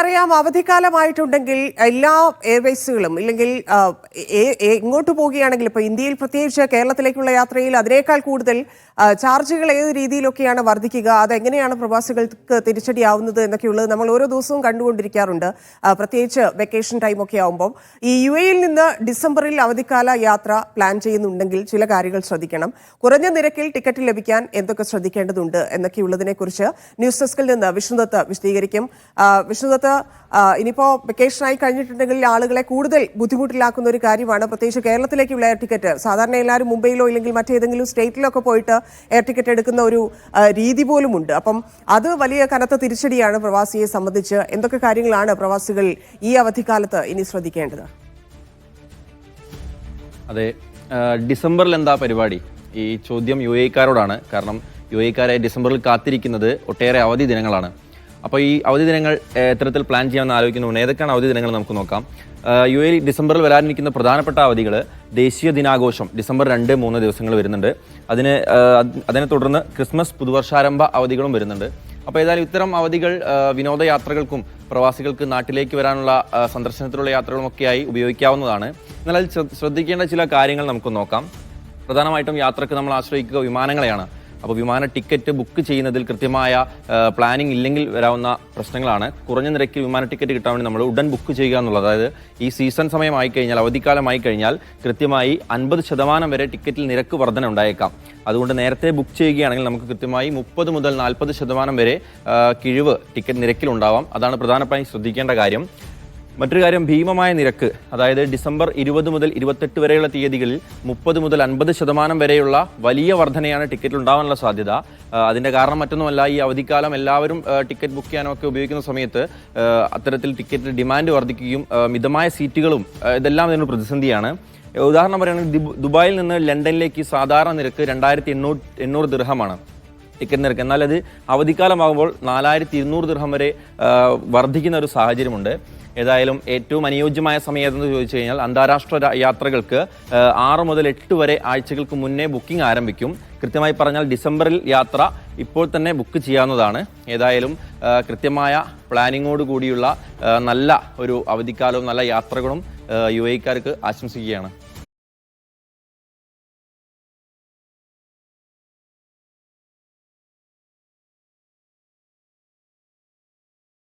അറിയാം. അവധിക്കാലമായിട്ടുണ്ടെങ്കിൽ എല്ലാ എയർവേസുകളും ഇല്ലെങ്കിൽ എങ്ങോട്ട് പോവുകയാണെങ്കിൽ ഇപ്പോൾ ഇന്ത്യയിൽ പ്രത്യേകിച്ച് കേരളത്തിലേക്കുള്ള യാത്രയിൽ അതിനേക്കാൾ കൂടുതൽ ചാർജുകൾ ഏത് രീതിയിലൊക്കെയാണ് വർദ്ധിക്കുക അതെങ്ങനെയാണ് പ്രവാസികൾക്ക് തിരിച്ചടിയാവുന്നത് എന്നൊക്കെയുള്ളത് നമ്മൾ ഓരോ ദിവസവും കണ്ടുകൊണ്ടിരിക്കാറുണ്ട്. പ്രത്യേകിച്ച് വെക്കേഷൻ ടൈം ഒക്കെ ആകുമ്പോൾ ഈ യു എയിൽ നിന്ന് ഡിസംബറിൽ അവധിക്കാല യാത്ര പ്ലാൻ ചെയ്യുന്നുണ്ടെങ്കിൽ ചില കാര്യങ്ങൾ ശ്രദ്ധിക്കണം. കുറഞ്ഞ നിരക്കിൽ ടിക്കറ്റ് ലഭിക്കാൻ എന്തൊക്കെ ശ്രദ്ധിക്കേണ്ടതുണ്ട് എന്നൊക്കെയുള്ളതിനെക്കുറിച്ച് ന്യൂസ് ഡെസ്കിൽ നിന്ന് വിഷ്ണുദത്ത് വിശദീകരിക്കും. വിഷ്ണുദത്ത് ആ, ഇനിയിപ്പോ വെക്കേഷനായി കഴിഞ്ഞിട്ടുണ്ടെങ്കിൽ ആളുകളെ കൂടുതൽ ബുദ്ധിമുട്ടിലാക്കുന്ന ഒരു കാര്യമാണ്. പ്രത്യേകിച്ച് കേരളത്തിലേക്കുള്ള എയർ ടിക്കറ്റ് സാധാരണ എല്ലാവരും മുംബൈയിലോ ഇല്ലെങ്കിൽ മറ്റേതെങ്കിലും സ്റ്റേറ്റിലോ ഒക്കെ പോയിട്ട് എയർ ടിക്കറ്റ് എടുക്കുന്ന ഒരു രീതി പോലുമുണ്ട് അപ്പം അത് വലിയ കനത്ത തിരിച്ചടിയാണ് പ്രവാസിയെ സംബന്ധിച്ച്. എന്തൊക്കെ കാര്യങ്ങളാണ് പ്രവാസികൾ ഈ അവധിക്കാലത്ത് ഇനി ശ്രദ്ധിക്കേണ്ടത്? അതെ ഡിസംബറിൽ എന്താ പരിപാടി? ഈ ചോദ്യം യു എക്കാരോടാണ് കാരണം യു എക്കാരെ ഡിസംബറിൽ കാത്തിരിക്കുന്നത് ഒട്ടേറെ അവധി ദിനങ്ങളാണ്. അപ്പോൾ ഈ അവധി ദിനങ്ങൾ എത്തരത്തിൽ പ്ലാൻ ചെയ്യാമെന്ന് ആലോചിക്കുന്നുണ്ട് ഏതൊക്കെയാണ് അവധി ദിനങ്ങൾ നമുക്ക് നോക്കാം. യു എയിൽ ഡിസംബറിൽ വരാനിരിക്കുന്ന പ്രധാനപ്പെട്ട അവധികൾ ദേശീയ ദിനാഘോഷം ഡിസംബർ രണ്ട് മൂന്ന് ദിവസങ്ങൾ വരുന്നുണ്ട്. അതിന് അതിനെ തുടർന്ന് ക്രിസ്മസ് പുതുവർഷാരംഭ അവധികളും വരുന്നുണ്ട്. അപ്പോൾ ഏതായാലും ഇത്തരം അവധികൾ വിനോദയാത്രകൾക്കും പ്രവാസികൾക്ക് നാട്ടിലേക്ക് വരാനുള്ള സന്ദർശനത്തിലുള്ള യാത്രകളുമൊക്കെയായി ഉപയോഗിക്കാവുന്നതാണ്. എന്നാൽ അതിൽ ശ്ര- ശ്രദ്ധിക്കേണ്ട ചില കാര്യങ്ങൾ നമുക്ക് നോക്കാം. പ്രധാനമായിട്ടും യാത്രയ്ക്ക് നമ്മൾ ആശ്രയിക്കുക വിമാനങ്ങളെയാണ്. അപ്പോൾ വിമാന ടിക്കറ്റ് ബുക്ക് ചെയ്യുന്നതിൽ കൃത്യമായ പ്ലാനിംഗ് ഇല്ലെങ്കിൽ വരാവുന്ന പ്രശ്നങ്ങളാണ്. കുറഞ്ഞ നിരക്കിൽ വിമാന ടിക്കറ്റ് കിട്ടാൻ വേണ്ടി നമ്മൾ ഉടൻ ബുക്ക് ചെയ്യുക എന്നുള്ളത്. അതായത് ഈ സീസൺ സമയമായി കഴിഞ്ഞാൽ അവധിക്കാലമായി കഴിഞ്ഞാൽ കൃത്യമായി അൻപത് ശതമാനം വരെ ടിക്കറ്റിൽ നിരക്ക് വർധന ഉണ്ടായേക്കാം. അതുകൊണ്ട് നേരത്തെ ബുക്ക് ചെയ്യുകയാണെങ്കിൽ നമുക്ക് കൃത്യമായി മുപ്പത് മുതൽ നാൽപ്പത് ശതമാനം വരെ കിഴിവ് ടിക്കറ്റ് നിരക്കിലുണ്ടാവാം അതാണ് പ്രധാനമായും ശ്രദ്ധിക്കേണ്ട കാര്യം. മറ്റൊരു കാര്യം ഭീമമായ നിരക്ക് അതായത് ഡിസംബർ ഇരുപത് മുതൽ ഇരുപത്തെട്ട് വരെയുള്ള തീയതികളിൽ മുപ്പത് മുതൽ അൻപത് ശതമാനം വരെയുള്ള വലിയ വർധനയാണ് ടിക്കറ്റിൽ ഉണ്ടാവാനുള്ള സാധ്യത. അതിന്റെ കാരണം മറ്റൊന്നുമല്ല ഈ അവധിക്കാലം എല്ലാവരും ടിക്കറ്റ് ബുക്ക് ചെയ്യാനൊക്കെ ഉപയോഗിക്കുന്ന സമയത്ത് അത്തരത്തിൽ ടിക്കറ്റ് ഡിമാൻഡ് വർദ്ധിക്കുകയും മിതമായ സീറ്റുകളും ഇതെല്ലാം ഇതിനൊരു പ്രതിസന്ധിയാണ്. ഉദാഹരണം പറയുകയാണെങ്കിൽ ദുബായിൽ നിന്ന് ലണ്ടനിലേക്ക് സാധാരണ നിരക്ക് രണ്ടായിരത്തി എണ്ണൂറ് എണ്ണൂറ് ദൃഹമാണ് ടിക്കറ്റ് നിരക്ക്. എന്നാൽ അത് അവധിക്കാലമാകുമ്പോൾ നാലായിരത്തി ഇരുന്നൂറ് ദൃഹം വരെ വർദ്ധിക്കുന്ന ഒരു സാഹചര്യമുണ്ട്. ഏതായാലും ഏറ്റവും അനുയോജ്യമായ സമയം ഏതെന്ന് ചോദിച്ചു കഴിഞ്ഞാൽ അന്താരാഷ്ട്ര യാത്രകൾക്ക് ആറ് മുതൽ എട്ട് വരെ ആഴ്ചകൾക്ക് മുന്നേ ബുക്കിംഗ് ആരംഭിക്കും. കൃത്യമായി പറഞ്ഞാൽ ഡിസംബറിൽ യാത്ര ഇപ്പോൾ തന്നെ ബുക്ക് ചെയ്യാവുന്നതാണ്. ഏതായാലും കൃത്യമായ പ്ലാനിങ്ങോട് കൂടിയുള്ള നല്ല ഒരു അവധിക്കാലവും നല്ല യാത്രകളും യു എക്കാർക്ക് ആശംസിക്കുകയാണ്.